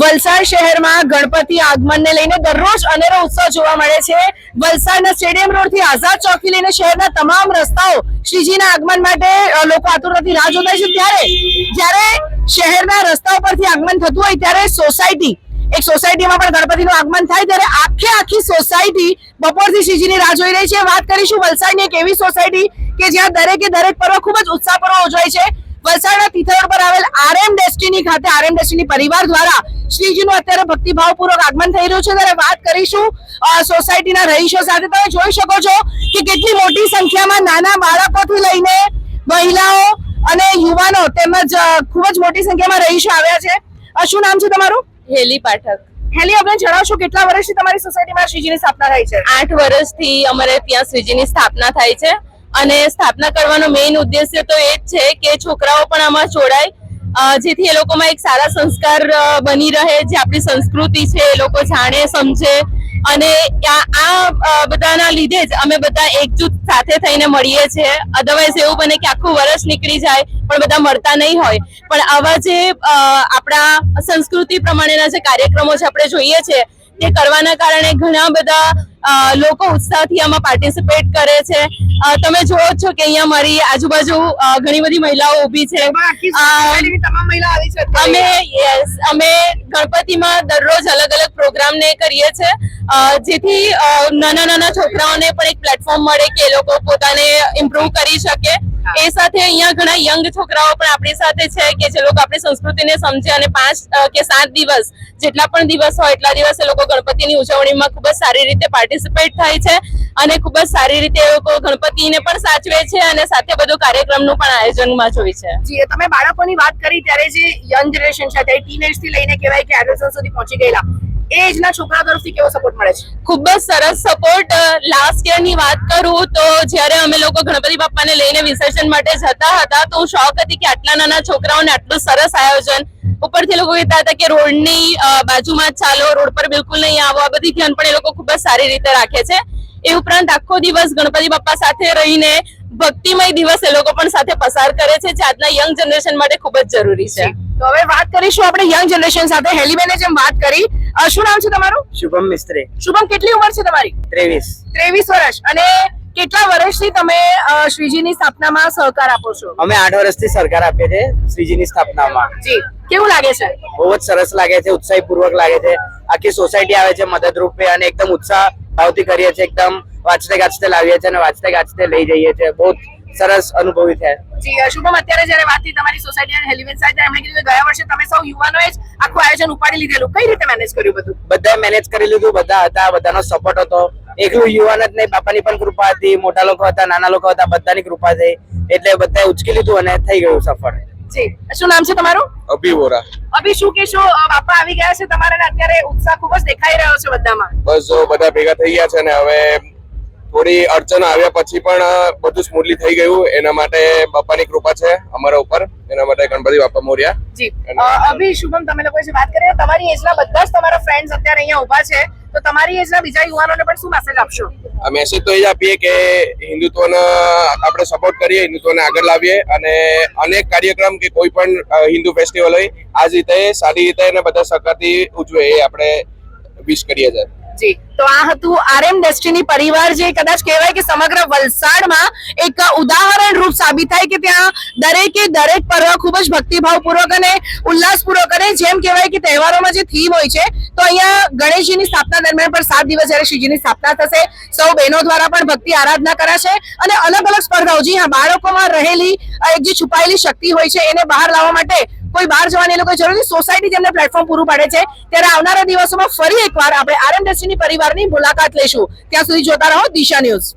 વલસાડ શહેરમાં ગણપતિ આગમનને લઈને દરરોજ અનેરો ઉત્સવ જોવા મળે છે. વલસાડના સ્ટેડિયમ રોડથી આઝાદ ચોકી લઈને શહેરના તમામ રસ્તાઓ શ્રીજીના આગમન માટે લોકો આતુરતાથી રાહ જોતા છે. ત્યારે, જ્યારે શહેરના રસ્તાઓ પરથી આગમન થતું હોય ત્યારે સોસાયટી, એક સોસાયટીમાં પણ ગણપતિનું આગમન થાય ત્યારે આખે આખી સોસાયટી બપોરથી શ્રીજીની રાહ જોઈ રહી છે. વાત કરીશું વલસાડની એક એવી સોસાયટી કે જ્યાં દરેકે દરેક પર્વ ખૂબ જ ઉત્સાહપૂર્વક ઉજવાય છે. વલસાડના તિથલ પર આવેલ આરએમ ડેસ્ટિની ખાતે, આરએમ ડેસ્ટિની પરિવાર દ્વારા શ્રીજીનું અત્યારે ભક્તિભાવપૂર્વક આગમન થઈ રહ્યું છે. ત્યારે વાત કરીશું સોસાયટીના રહીશો સાથે. તમે જોઈ શકો છો કે કેટલી મોટી સંખ્યામાં નાના બાળકોથી લઈને મહિલાઓ અને યુવાનો તેમજ ખૂબ જ મોટી સંખ્યામાં રહીશો આવ્યા છે. શું નામ છે તમારું? હેલી પાઠક. હેલી આપણે જણાવશો કેટલા વર્ષથી તમારી સોસાયટીમાં શ્રીજીની સ્થાપના થાય છે? આઠ વર્ષથી અમારે ત્યાં શ્રીજીની સ્થાપના થાય છે. અને સ્થાપના કરવાનો મેઇન ઉદ્દેશ્ય તો એ જ છે કે છોકરાઓ પણ આમાં જોડાય જેથી એ લોકોમાં એક સારા સંસ્કાર બની રહે, જે આપણી સંસ્કૃતિ છે, એ લોકો જાણે, સમજે અને આ બધાના લીધે જ અમે બધા એકજૂથ સાથે થઈને મળીએ છીએ. અધરવાઇઝ એવું બને કે આખું વર્ષ નીકળી જાય, પણ બધા મળતા નહીં હોય. પણ આવા જે આપણા સંસ્કૃતિ પ્રમાણેના જે કાર્યક્રમો છે આપણે જોઈએ છે તે કરવાના કારણે ઘણા બધા લોકો ઉત્સાહથી આમાં પાર્ટિસિપેટ કરે છે. તમે જોવો છો કે અહીંયા મારી આજુબાજુ ઘણી બધી મહિલાઓ ઊભી છે. અમે યસ અમે ગણપતિમાં દરરોજ અલગ અલગ પ્રોગ્રામને કરીએ છીએ જેથી નાના નાના છોકરાઓને પણ એક પ્લેટફોર્મ મળે કે એ લોકો પોતાને ઇમ્પ્રુવ કરી શકે. એ સાથે અહીંયા ઘણા યંગ છોકરાઓ પણ આપણી સાથે છે કે જે લોકો આપણી સંસ્કૃતિને સમજે અને પાંચ કે સાત દિવસ જેટલા પણ દિવસ હોય એટલા દિવસ એ લોકો ગણપતિની ઉજવણીમાં ખૂબ જ સારી રીતે પાર્ટિસિપેટ થાય છે અને ખૂબ જ સારી રીતે એ લોકો ગણપતિને પણ સાચવે છે અને સાથે બધું કાર્યક્રમનું પણ આયોજનમાં જોઈ છે. જી તમે બાળકોની વાત કરી ત્યારે જે યંગ જનરેશન છે ત્યારે ટીનેજથી લઈને કહેવાય કે એડોલસન્ટ સુધી પહોંચી ગયેલા. એ એજના છોકરા તરફથી કેવો સપોર્ટ મળે છે? ખૂબ જ સરસ સપોર્ટ લાસ્ટ યરની વાત કરું તો જ્યારે અમે લોકો ગણપતિ બાપ્પાને લઈને વિસર્જન માટે જતા હતા તો હું શોખ હતી કે આટલા નાના છોકરાઓને આટલું સરસ આયોજન. ઉપરથી લોકો કહેતા હતા કે રોડની બાજુમાં ચાલો રોડ પર બિલકુલ નહીં આવો. આ બધી ધ્યાન પણ એ લોકો ખૂબ જ સારી રીતે રાખે છે. એ ઉપરાંત આખો દિવસ ગણપતિ બાપા સાથે રહીને ભક્તિમય દિવસ એ લોકો પણ સાથે પસાર કરે છે જે આજના યંગ જનરેશન માટે ખૂબ જ જરૂરી છે. તો હવે વાત કરીશું આપણે યંગ જનરેશન સાથે. હેલીબેને જેમ વાત કરી શું નામ છે તમારું? શુભમ મિસ્ત્રી. શુભમ કેટલી ઉંમર છે તમારી? ત્રેવીસ. ત્રેવીસ વર્ષ. અને કેટલા વર્ષથી તમે શ્રીજીની સ્થાપનામાં સહકાર આપો છો? અમે આઠ વર્ષથી સહકાર આપીએ છીએ શ્રીજીની સ્થાપનામાં. જી. કેવું લાગે છે? બહુ જ સરસ લાગે છે ઉત્સાહીપૂર્વક લાગે છે. આખી સોસાયટી આવે છે મદદરૂપે અને એકદમ ઉત્સાહ ભાવથી કરીએ છીએ એકદમ વાંચતે ગાજતે લાવીએ છીએ અને વાંચતે ગાજતે લઈ જઈએ છીએ. બહુ સરસ અનુભવી થયા. જી શુભમ અત્યારે જ્યારે વાત થઈ તમારી સોસાયટી અને હેલિવેન સાહેબ એમણે કીધું કે ગયા વર્ષે તમે સૌ યુવાનોએ જ આખું આયોજન ઉપાડી લીધેલું. કઈ રીતે મેનેજ કર્યું બધું? બધા મેનેજ કરી લીધું બધા હતા બધાનો સપોર્ટ હતો. એકલું યુવાન જ નહીં બાપાની પણ કૃપા હતી મોટા લોકો હતા નાના લોકો હતા બધાની કૃપા થઈ. એટલે બધાએ ઉચકી લીધું અને થઈ ગયું સફળ. જી શું નામ છે તમારું? અભી વોરા. અભી શું અ, બાપા આવી ગયા છે તમારે અત્યારે ઉત્સાહ ખૂબ જ દેખાઈ રહ્યો છે બધામાં. બસ જો બધા ભેગા થઈ ગયા છે ને હવે થોડી અડચણ આવ્યા પછી પણ બધું સ્મૂથલી થઈ ગયું. એના માટે બાપાની કૃપા છે અમારા ઉપર. એના માટે ગણપતિ બાપા મોર્યા. જી. અભી શુભમ તમે લોકો જે વાત કરી તમારી એજના બધા જ તમારા ફ્રેન્ડ્સ અત્યારે અહીંયા ઊભા છે. તો તમારી એજના બીજા યુવાનોને પણ શું મેસેજ આપશો? મેસેજ તો એ જ આપીએ કે હિન્દુત્વને આપણે સપોર્ટ કરીએ હિન્દુત્વને આગળ લાવીએ અને અનેક કાર્યક્રમ કે કોઈ પણ હિન્દુ ફેસ્ટિવલ હોય આ જ રીતે સારી રીતે અને બધા સહકારથી ઉજવે એ આપણે વિશ કરીએ છીએ. જી. તો આ હતું આરએમ ડેસ્ટિની પરિવાર જે કદાચ કહેવાય કે સમગ્ર વલસાડમાં એક ઉદાહરણ રૂપ સાબિત થાય કે ત્યાં દરેકે દરેક પર્વ ખૂબ જ ભક્તિભાવપૂર્વક અને ઉલ્લાસપૂર્વક અને જેમ કહેવાય કે તહેવારોમાં જે થીમ હોય છે, તો અહીંયા ગણેશજીની સ્થાપના દરમિયાન પણ સાત દિવસ જ્યારે શ્રીજીની સ્થાપના થશે, સૌ બહેનો દ્વારા પણ ભક્તિ આરાધના કરાશે અને અલગ અલગ સ્પર્ધાઓ, જી હા, બાળકોમાં રહેલી એક જે છુપાયેલી શક્તિ હોય છે, એને બહાર લાવવા માટે કોઈ બહાર જવાની એ લોકો જરૂર સોસાયટી જેમને પ્લેટફોર્મ પૂરું પાડે છે, ત્યારે આવનારા દિવસોમાં ફરી એકવાર આપણે આરએમ ડેસ્ટિની પરિવારની મુલાકાત લઈશું. ત્યાં સુધી જોતા રહો દિશા ન્યૂઝ.